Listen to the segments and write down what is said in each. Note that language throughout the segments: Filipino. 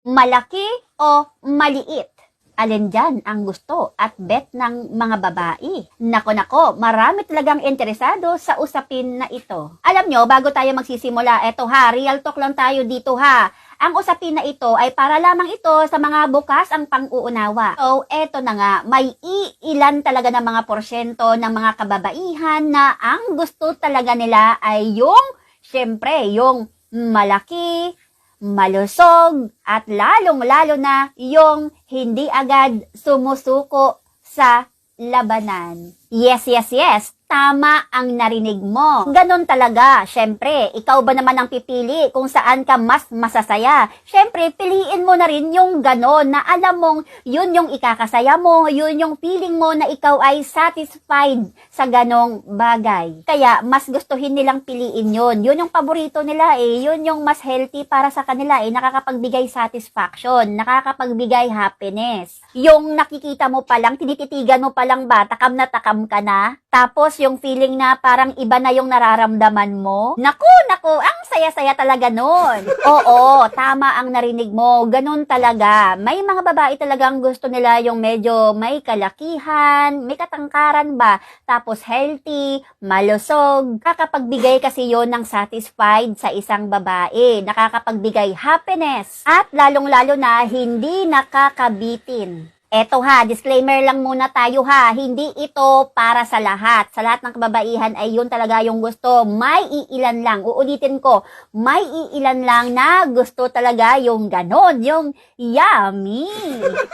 Malaki o maliit? Alin dyan ang gusto at bet ng mga babae? Nako nako, marami talagang interesado sa usapin na ito. Alam nyo, bago tayo magsisimula, eto ha, real talk lang tayo dito ha. Ang usapin na ito ay para lamang ito sa mga bukas ang pang-uunawa. So, eto na nga, may iilan talaga ng mga porsyento ng mga kababaihan na ang gusto talaga nila ay yung, syempre, yung malaki, malusog, at lalong-lalo na yung hindi agad sumusuko sa labanan. Yes, yes, yes. Tama ang narinig mo. Ganon talaga. Siyempre, ikaw ba naman ang pipili kung saan ka mas masasaya? Siyempre, piliin mo na rin yung ganon na alam mong yun yung ikakasaya mo, yun yung feeling mo na ikaw ay satisfied sa ganong bagay. Kaya, mas gustuhin nilang piliin yun. Yun yung paborito nila eh. Yun yung mas healthy para sa kanila eh. Nakakapagbigay satisfaction, nakakapagbigay happiness. Yung nakikita mo palang, tinititigan mo palang ba, takam na takam ka na? Tapos yung feeling na parang iba na yung nararamdaman mo. Naku, naku, ang saya-saya talaga nun. Oo, tama ang narinig mo. Ganun talaga. May mga babae talagang gusto nila yung medyo may kalakihan, may katangkaran ba, tapos healthy, malusog. Kakapagbigay kasi yon ng satisfied sa isang babae. Nakakapagbigay happiness. At lalong-lalo na hindi nakakabitin. Eto ha, disclaimer lang muna tayo ha, hindi ito para sa lahat. Sa lahat ng kababaihan ay yun talaga yung gusto. May iilan lang, uulitin ko, may iilan lang na gusto talaga yung ganon, yung yummy.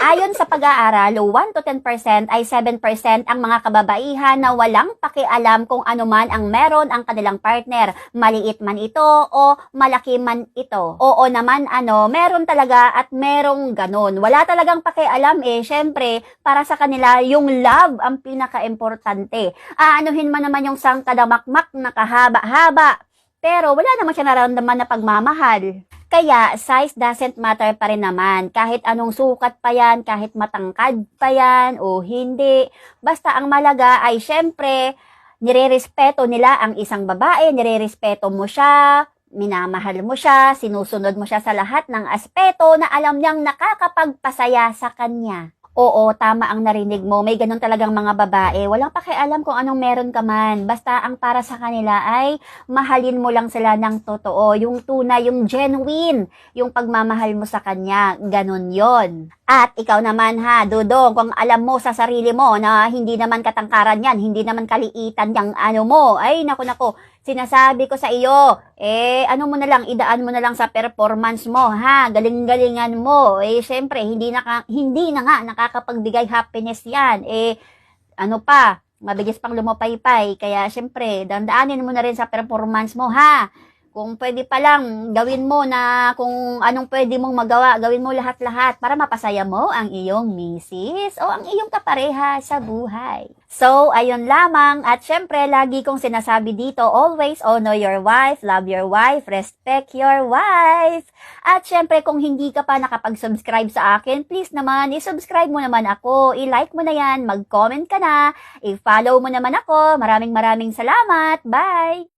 Ayon sa pag-aaral, 1 to 10% ay 7% ang mga kababaihan na walang pakialam kung ano man ang meron ang kanilang partner. Maliit man ito o malaki man ito. Oo naman ano, meron talaga at merong ganon. Wala talagang pakialam eh, syempre, para sa kanila, yung love ang pinaka-importante. Aanuhin man naman yung sangkadamakmak na kahaba-haba, pero wala naman siya nararamdaman na pagmamahal. Kaya, size doesn't matter pa rin naman. Kahit anong sukat pa yan, kahit matangkad pa yan o hindi. Basta ang malaga ay syempre, nirerespeto nila ang isang babae, nirerespeto mo siya, minamahal mo siya, sinusunod mo siya sa lahat ng aspeto na alam niyang nakakapagpasaya sa kanya. Oo, tama ang narinig mo. May ganun talagang mga babae. Walang pakialam kung anong meron ka man. Basta ang para sa kanila ay mahalin mo lang sila ng totoo. Yung tunay, yung genuine, yung pagmamahal mo sa kanya. Ganun yon. At ikaw naman ha, Dudong, kung alam mo sa sarili mo na hindi naman katangkaran yan, hindi naman kaliitan yung ano mo, ay naku naku, sinasabi ko sa iyo, eh ano mo na lang, idaan mo na lang sa performance mo ha, galing-galingan mo, eh syempre, hindi na, hindi na nga nakakapagbigay happiness yan, eh ano pa, mabilis pang lumapaypay, kaya syempre, dandaanin mo na rin sa performance mo ha, kung pwede pa lang, gawin mo na kung anong pwede mong magawa, gawin mo lahat-lahat para mapasaya mo ang iyong misis o ang iyong kapareha sa buhay. So, ayun lamang. At syempre, lagi kong sinasabi dito, always honor your wife, love your wife, respect your wife. At syempre, kung hindi ka pa nakapag-subscribe sa akin, please naman, i-subscribe mo naman ako, i-like mo na yan, mag-comment ka na, i-follow mo naman ako. Maraming maraming salamat. Bye!